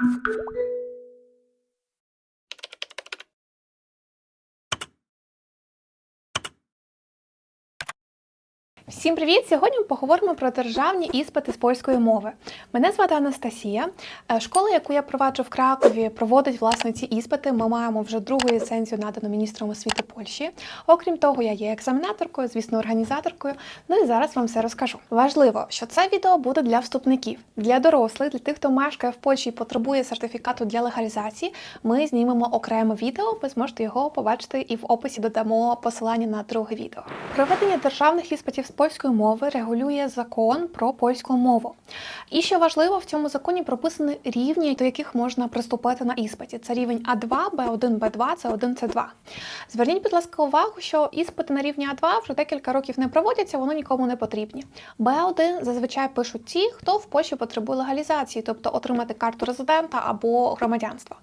Thank you. Всім привіт! Сьогодні ми поговоримо про державні іспити з польської мови. Мене звати Анастасія. Е, Школа, яку я проваджу в Кракові, проводить власне ці іспити. Ми маємо вже другу ліцензію, надану міністром освіти Польщі. Окрім того, я є екзаменаторкою, звісно, організаторкою. Ну і зараз вам все розкажу. Важливо, що це відео буде для вступників, для дорослих, для тих, хто мешкає в Польщі і потребує сертифікату для легалізації. Ми знімемо окреме відео. Ви зможете його побачити і в описі додамо посилання на друге відео. Проведення державних іспитів з польської мови регулює закон про польську мову. І що важливо, в цьому законі прописані рівні, до яких можна приступити на іспиті. Це рівень А2, Б1, Б2, С1, С2. Зверніть, будь ласка, увагу, що іспити на рівні А2 вже декілька років не проводяться, воно нікому не потрібні. Б1 зазвичай пишуть ті, хто в Польщі потребує легалізації, тобто отримати карту резидента або громадянство.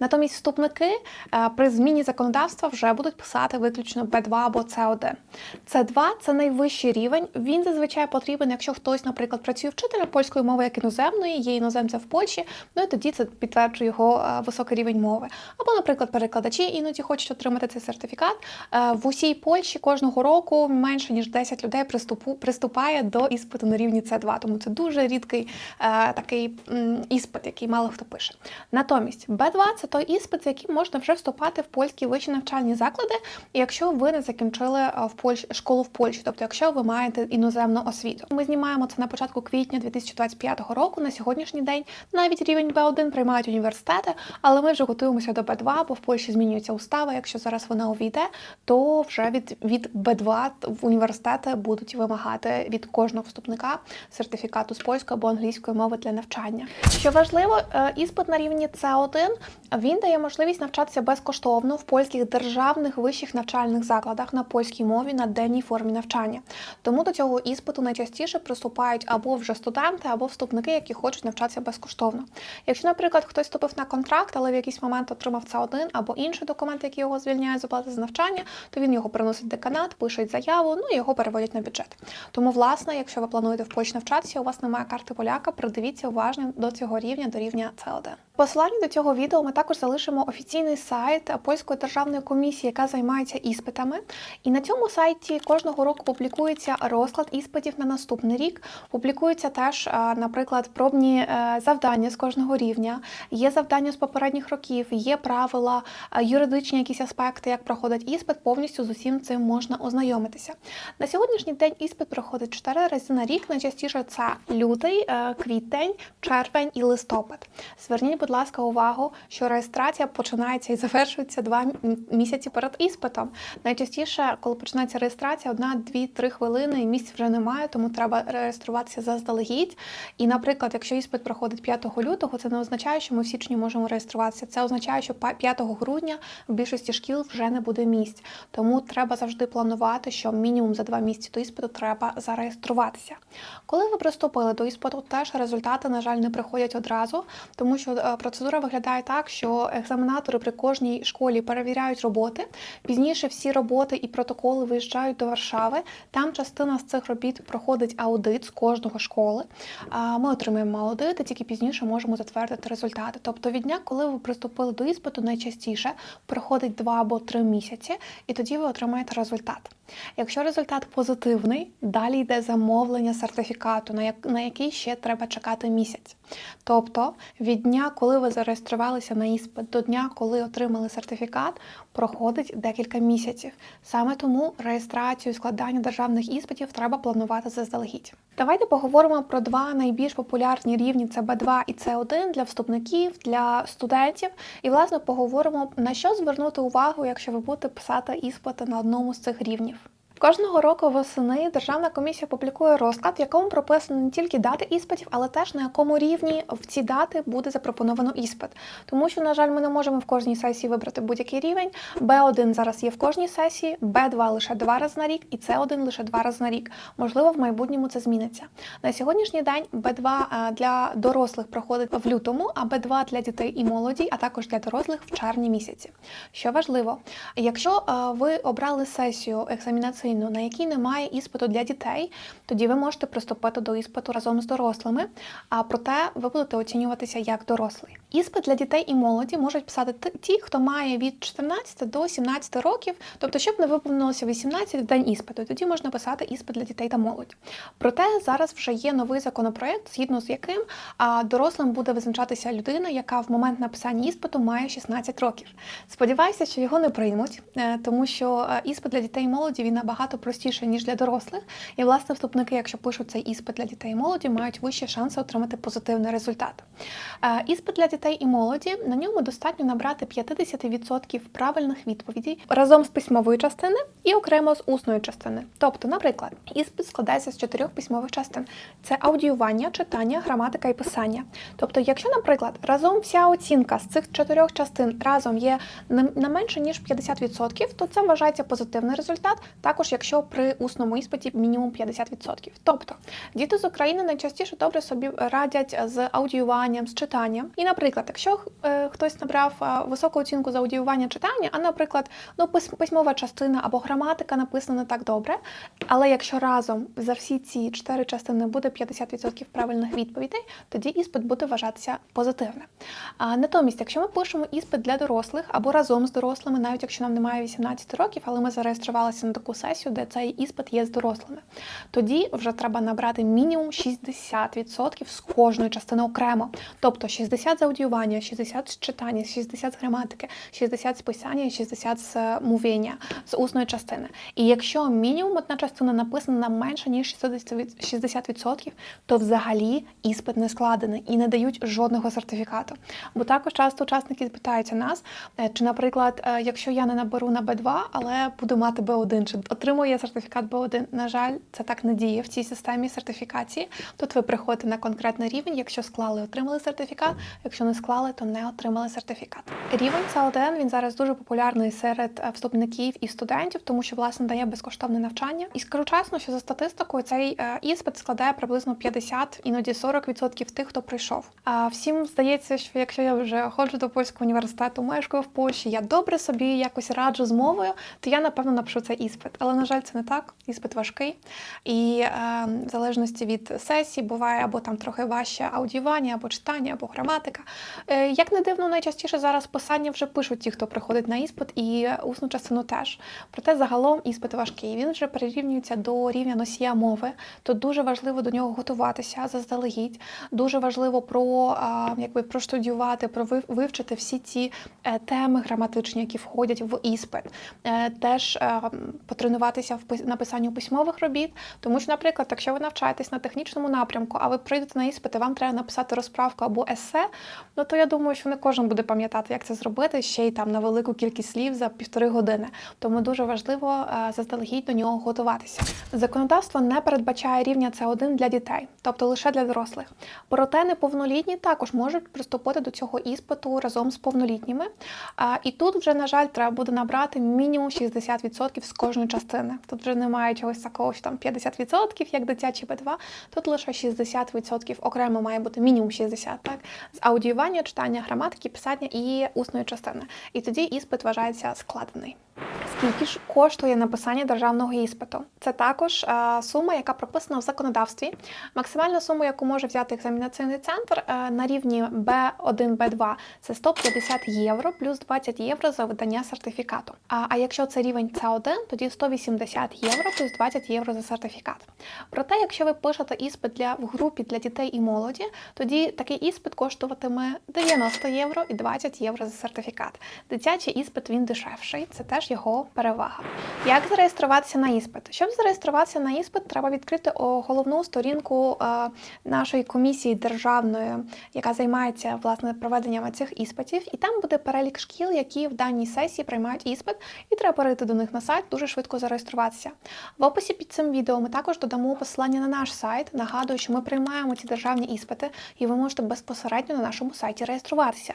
Натомість вступники е, при зміні законодавства вже будуть писати виключно Б2 або С1. С2 це найвищий рівень. Він зазвичай потрібен, якщо хтось, наприклад, працює вчителем польської мови як іноземної, є іноземцем в Польщі, ну і тоді це підтверджує його е, високий рівень мови. Або, наприклад, перекладачі іноді хочуть отримати цей сертифікат. Е, В усій Польщі кожного року менше ніж 10 людей приступає до іспиту на рівні С2, тому це дуже рідкий е, такий іспит, який мало хто пише. Натомість Б2 це той іспит, з яким можна вже вступати в польські вищі навчальні заклади, якщо ви не закінчили в Польщі школу в Польщі, тобто якщо ви маєте іноземну освіту. Ми знімаємо це на початку квітня 2025 року. На сьогоднішній день навіть рівень Б1 приймають університети, але ми вже готуємося до Б2, бо в Польщі змінюється устава. Якщо зараз вона увійде, то вже від, від Б2 в університети будуть вимагати від кожного вступника сертифікату з польської або англійської мови для навчання. Що важливо, е, іспит на рівні С1 він дає можливість навчатися безкоштовно в польських державних вищих навчальних закладах на польській мові на денній формі навчання. Тому до цього іспиту найчастіше приступають або вже студенти, або вступники, які хочуть навчатися безкоштовно. Якщо, наприклад, хтось вступив на контракт, але в якийсь момент отримав С1 або інший документ, який його звільняє з оплати за навчання, то він його приносить деканат, пишуть заяву, ну і його переводять на бюджет. Тому, власне, якщо ви плануєте в Польщі навчатися, у вас немає карти поляка, придивіться уважно до цього рівня, до рівня С1. Посилання до цього відео ми також залишимо офіційний сайт польської державної комісії, яка займається іспитами. І на цьому сайті кожного року публікується розклад іспитів на наступний рік. Публікуються теж, е, наприклад, пробні е, завдання з кожного рівня. Є завдання з попередніх років, є правила, е, юридичні якісь аспекти, як проходить іспит. Повністю з усім цим можна ознайомитися. На сьогоднішній день іспит проходить 4 рази на рік. Найчастіше це лютий, квітень, червень і листопад. Зверніть, будь ласка, увагу, що реєстрація починається і завершується два місяці перед іспитом. Найчастіше, коли починається реєстрація, одна, дві, три хвилини і місць вже немає, тому треба реєструватися заздалегідь. І, наприклад, якщо іспит проходить 5 лютого, це не означає, що ми в січні можемо реєструватися. Це означає, що 5 грудня в більшості шкіл вже не буде місць. Тому треба завжди планувати, що мінімум за два місяці до іспиту треба зареєструватися. Коли ви приступили до іспиту, теж результати, на жаль, не приходять одразу, тому що е, процедура виглядає так, що екзаменатори при кожній школі перевіряють роботи. Пізніше всі роботи і протоколи виїжджають до Варшави. Там частина з цих робіт проходить аудит з кожного школи. Ми отримуємо аудит і тільки пізніше можемо затвердити результати. Тобто від дня, коли ви приступили до іспиту, найчастіше проходить два або три місяці, і тоді ви отримаєте результат. Якщо результат позитивний, далі йде замовлення сертифікату, на який ще треба чекати місяць. Тобто від дня, коли ви зареєструвалися на іспит, до дня, коли отримали сертифікат, проходить декілька місяців. Саме тому реєстрацію складання державних іспитів треба планувати заздалегідь. Давайте поговоримо про два найбільш популярні рівні: це Б2 і С1 для вступників, для студентів. І власне поговоримо на що звернути увагу, якщо ви будете писати іспити на одному з цих рівнів. Кожного року восени Державна комісія публікує розклад, в якому прописано не тільки дати іспитів, але теж на якому рівні в ці дати буде запропоновано іспит. Тому що, на жаль, ми не можемо в кожній сесії вибрати будь-який рівень. Б1 зараз є в кожній сесії, Б2 лише два рази на рік, і С1 лише два рази на рік. Можливо, в майбутньому це зміниться. На сьогоднішній день Б2 е, для дорослих проходить в лютому, а Б2 для дітей і молоді, а також для дорослих в червні місяці. Що важливо, якщо е, ви обрали сесію екзамінаційну, на якій немає іспиту для дітей, тоді ви можете приступити до іспиту разом з дорослими. А проте ви будете оцінюватися як дорослий. Іспит для дітей і молоді можуть писати ті, хто має від 14 до 17 років, тобто, щоб не виповнилося 18 в день іспиту, тоді можна писати іспит для дітей та молоді. Проте зараз вже є новий законопроект, згідно з яким дорослим буде визначатися людина, яка в момент написання іспиту має 16 років. Сподіваюся, що його не приймуть, е, тому що е, іспит для дітей і молоді він набагато простіший ніж для дорослих. І власне вступники, якщо пишуть цей іспит для дітей і молоді, мають вищі шанси отримати позитивний результат. Е, Іспит для дітей і молоді на ньому достатньо набрати 50% правильних відповідей разом з письмової частини і окремо з усної частини. Тобто, наприклад, іспит складається з чотирьох письмових частин: це аудіювання, читання, граматика і писання. Тобто, якщо, наприклад, разом вся оцінка з цих чотирьох частин разом є не менше ніж 50%, то це вважається позитивний результат. Також якщо при усному іспиті мінімум 50%. Тобто діти з України найчастіше добре собі радять з аудіюванням, з читанням. І, наприклад, якщо е, хтось набрав е, високу оцінку за аудіювання читання, а, наприклад, ну письмова частина або граматика написана не так добре. Але якщо разом за всі ці чотири частини буде 50% правильних відповідей, тоді іспит буде вважатися позитивним. А натомість, якщо ми пишемо іспит для дорослих або разом з дорослими, навіть якщо нам немає 18 років, але ми зареєструвалися на таку сесію, де цей іспит є з дорослими, тоді вже треба набрати мінімум 60% з кожної частини окремо. Тобто 60 з аудіювання, 60 з читання, 60 з граматики, 60 з писання і 60 з мовіння, з усної частини. І якщо мінімум одна частина написана на менше ніж 60%, то взагалі іспит не складений і не дають жодного сертифікату. Бо також часто учасники питаються нас, е, чи, наприклад, е, якщо я не наберу на Б2, але буду мати Б1, чи отримую я сертифікат Б1. На жаль, це так не діє в цій системі сертифікації. Тут ви приходите на конкретний рівень. Якщо склали, отримали сертифікат. Якщо не склали, то не отримали сертифікат. Рівень C1 він зараз дуже популярний серед е, вступників і студентів, тому що власне дає безкоштовне навчання. І скажу чесно, що за статистикою цей е, іспит складає приблизно 50, іноді 40% тих, хто прийшов. А всім здається, що якщо я вже ходжу до польського університету, мешкаю в Польщі, я добре собі якось раджу з мовою, то я напевно напишу цей іспит. Але на жаль, це не так. Іспит важкий. І е, в залежності від сесії буває або там трохи важче аудіювання, або читання, або граматика. Е, як не дивно, найчастіше зараз писання вже пишуть ті, хто приходить на іспит, і усну частину теж. Проте загалом іспит важкий. Він вже прирівнюється до рівня носія мови. То дуже важливо до нього готуватися заздалегідь. Дуже важливо про якби проштудіювати, про вивчити всі ці е, теми граматичні, які входять в іспит. Е, Теж потренуватися в пис- написанню письмових робіт. Тому що, наприклад, якщо ви навчаєтесь на технічному напрямку, а ви прийдете на іспит, і вам треба написати розправку або есе, ну то я думаю, що не кожен буде пам'ятати, як це зробити ще й там на велику кількість слів за півтори години. Тому дуже важливо е, заздалегідь до нього готуватися. Законодавство не передбачає рівня С1 для дітей, тобто лише для дорослих. Проте неповнолітні також можуть приступити до цього іспиту разом з повнолітніми. І тут вже, на жаль, треба буде набрати мінімум 60% з кожної частини. Тут вже немає чогось такого, що там 50%, як дитячі Б2, тут лише 60% окремо має бути мінімум 60%, так? З аудіювання, читання, граматики, писання і усної частини. І тоді іспит вважається складений. Скільки ж коштує написання державного іспиту? Це також е, сума, яка прописана в законодавстві. Максимальна сума, яку може взяти екзамінаційний центр е, на рівні B1, B2 – це 150 євро плюс 20 євро за видання сертифікату. А, якщо це рівень C1, тоді 180 євро плюс 20 євро за сертифікат. Проте, якщо ви пишете іспит для в групі для дітей і молоді, тоді такий іспит коштуватиме 90 євро і 20 євро за сертифікат. Дитячий іспит він дешевший, це теж його перевага. Як зареєструватися на іспит? Щоб зареєструватися на іспит, треба відкрити головну сторінку е, нашої комісії державної, яка займається власне проведенням цих іспитів, і там буде перелік шкіл, які в даній сесії приймають іспит, і треба перейти до них на сайт, дуже швидко зареєструватися. В описі під цим відео ми також додамо посилання на наш сайт. Нагадую, що ми приймаємо ці державні іспити, і ви можете безпосередньо на нашому сайті реєструватися.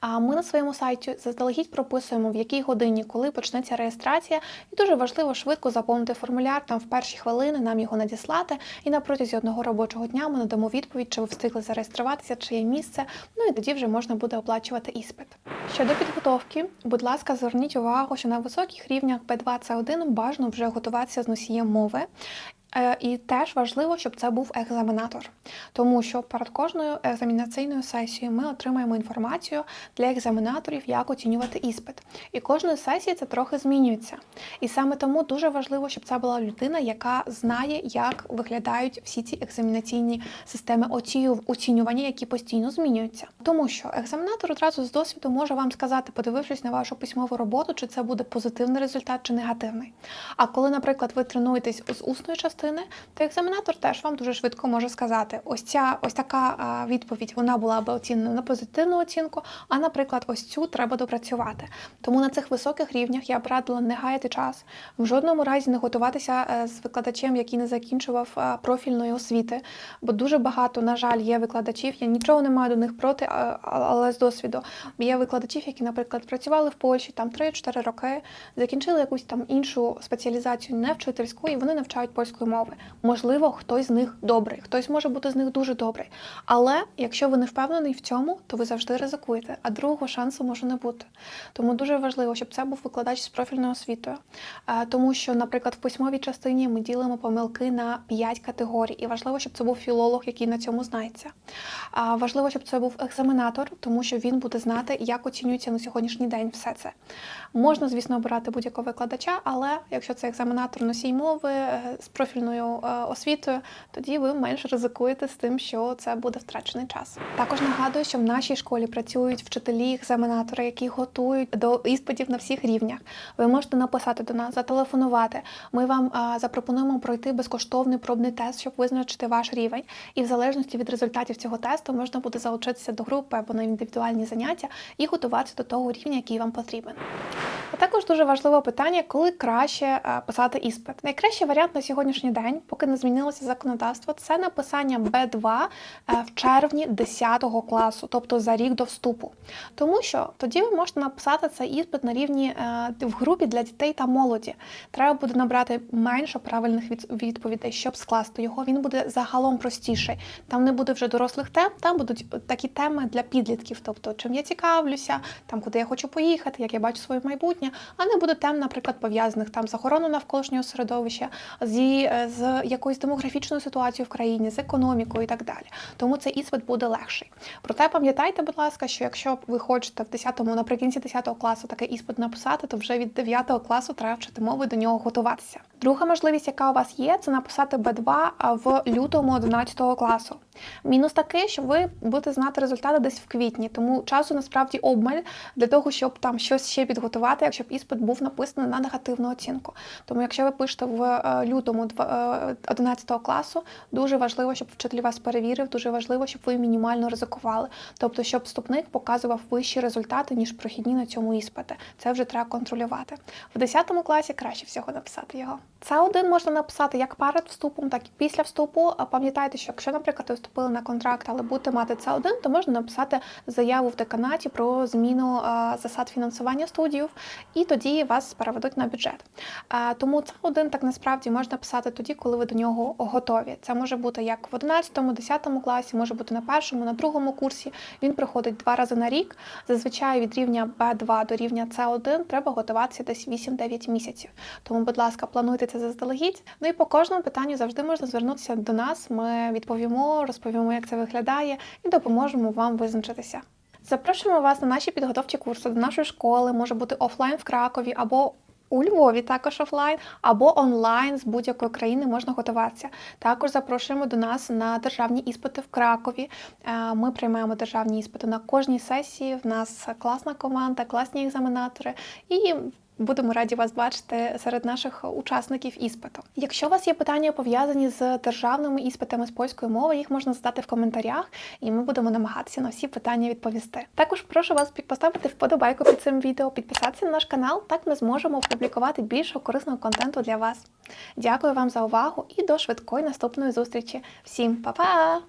А ми на своєму сайті заздалегідь прописуємо, в якій годині, коли почнеться реєстрація, і дуже важливо швидко заповнити формуляр там в перші хвилини, нам його надіслати, і на протязі одного робочого дня ми надамо відповідь, чи ви встигли зареєструватися, чи є місце. Ну і тоді вже можна буде оплачувати іспит. Щодо підготовки, будь ласка, зверніть увагу, що на високих рівнях B2 C1 бажано вже готуватися з носієм мови. Е, І теж важливо, щоб це був екзаменатор, тому що перед кожною екзамінаційною сесією ми отримаємо інформацію для екзаменаторів, як оцінювати іспит. І кожної сесії це трохи змінюється. І саме тому дуже важливо, щоб це була людина, яка знає, як виглядають всі ці екзамінаційні системи оцінювання, які постійно змінюються. Тому що екзаменатор одразу з досвіду може вам сказати, подивившись на вашу письмову роботу, чи це буде позитивний результат чи негативний. А коли, наприклад, ви тренуєтесь з усної частини, то екзаменатор теж вам дуже швидко може сказати: ось ця ось така відповідь вона була би оцінена на позитивну оцінку, а наприклад, ось цю треба допрацювати. Тому на цих високих рівнях я б радила не гаяти час, в жодному разі не готуватися е, з викладачем, який не закінчував е, профільної освіти. Бо дуже багато, на жаль, є викладачів. Я нічого не маю до них проти, але з досвіду. Є викладачів, які, наприклад, працювали в Польщі там 3-4 роки, закінчили якусь там іншу спеціалізацію, не вчительську, і вони навчають польської мови. Можливо, хтось з них добрий, хтось може бути з них дуже добрий. Але якщо ви не впевнений в цьому, то ви завжди ризикуєте, а другого шансу може не бути. Тому дуже важливо, щоб це був викладач з профільною освітою. Е, Тому що, наприклад, в письмовій частині ми ділимо помилки на 5 категорій, і важливо, щоб це був філолог, який на цьому знається. Важливо, щоб це був екзаменатор, тому що він буде знати, як оцінюється на сьогоднішній день все це. Можна, звісно, обирати будь-якого викладача, але якщо це екзаменатор носій мови е, з профільною е, освітою, тоді ви менш ризикуєте з тим, що це буде втрачений час. Також нагадую, що в нашій школі працюють вчителі, екзаменатори, які готують до іспитів на всіх рівнях. Ви можете написати до нас, зателефонувати. Ми вам запропонуємо пройти безкоштовний пробний тест, щоб визначити ваш рівень. І в залежності від результатів цього тесту можна буде залучитися до групи або на індивідуальні заняття і готуватися до того рівня, який вам потрібен. А також дуже важливе питання, коли краще е, писати іспит. Найкращий варіант на сьогоднішній день, поки не змінилося законодавство, це написання Б2 е, в червні 10 класу, тобто за рік до вступу. Тому що тоді ви можете написати цей іспит на рівні е, в групі для дітей та молоді. Треба буде набрати менше правильних відповідей, щоб скласти його. Він буде загалом простіший. Там не буде вже дорослих тем, там будуть такі теми для підлітків, тобто чим я цікавлюся, там куди я хочу поїхати, як я бачу своє майбутнє, а не буде тем, наприклад, пов'язаних там з охороною навколишнього середовища, зі е, з якоюсь демографічною ситуацією в країні, з економікою і так далі. Тому цей іспит буде легший. Проте пам'ятайте, будь ласка, що якщо ви хочете в 10-му, наприкінці 10 класу такий іспит написати, то вже від 9 класу треба вчити мови до нього готуватися. Друга можливість, яка у вас є, це написати Б2 в лютому 11 класу. Мінус такий, що ви будете знати результати десь в квітні, тому часу насправді обмаль для того, щоб там щось ще підготувати, якщо б іспит був написаний на негативну оцінку. Тому, якщо ви пишете в е, лютому два- е, 11 класу, дуже важливо, щоб вчитель вас перевірив, дуже важливо, щоб ви мінімально ризикували. Тобто, щоб вступник показував вищі результати, ніж прохідні на цьому іспиті. Це вже треба контролювати. В 10 класі краще всього написати його. Це один можна написати як перед вступом, так і після вступу. Пам'ятайте, що якщо, наприклад, ви вступили на контракт, але будете мати це один, то можна написати заяву в деканаті про зміну засад фінансування студіїв, і тоді вас переведуть на бюджет. Тому це один так насправді можна писати тоді, коли ви до нього готові. Це може бути як в 11, 10 класі, може бути на першому, на другому курсі. Він приходить два рази на рік. Зазвичай від рівня Б2 до рівня С1 треба готуватися десь 8-9 місяців. Тому, будь ласка, плануйте це заздалегідь. Ну і по кожному питанню завжди можна звернутися до нас. Ми відповімо, розповімо, як це виглядає, і допоможемо вам визначитися. Запрошуємо вас на наші підготовчі курси до нашої школи, може бути офлайн в Кракові або у Львові також офлайн або онлайн з будь-якої країни можна готуватися. Також запрошуємо до нас на державні іспити в Кракові. Е, Ми приймаємо державні іспити на кожній сесії. В нас класна команда, класні екзаменатори і. Будемо раді вас бачити серед наших учасників іспиту. Якщо у вас є питання пов'язані з державними іспитами з польської мови, їх можна задати в коментарях, і ми будемо намагатися на всі питання відповісти. Також прошу вас поставити вподобайку під цим відео, підписатися на наш канал. Так ми зможемо опублікувати більше корисного контенту для вас. Дякую вам за увагу і до швидкої наступної зустрічі. Всім па-па!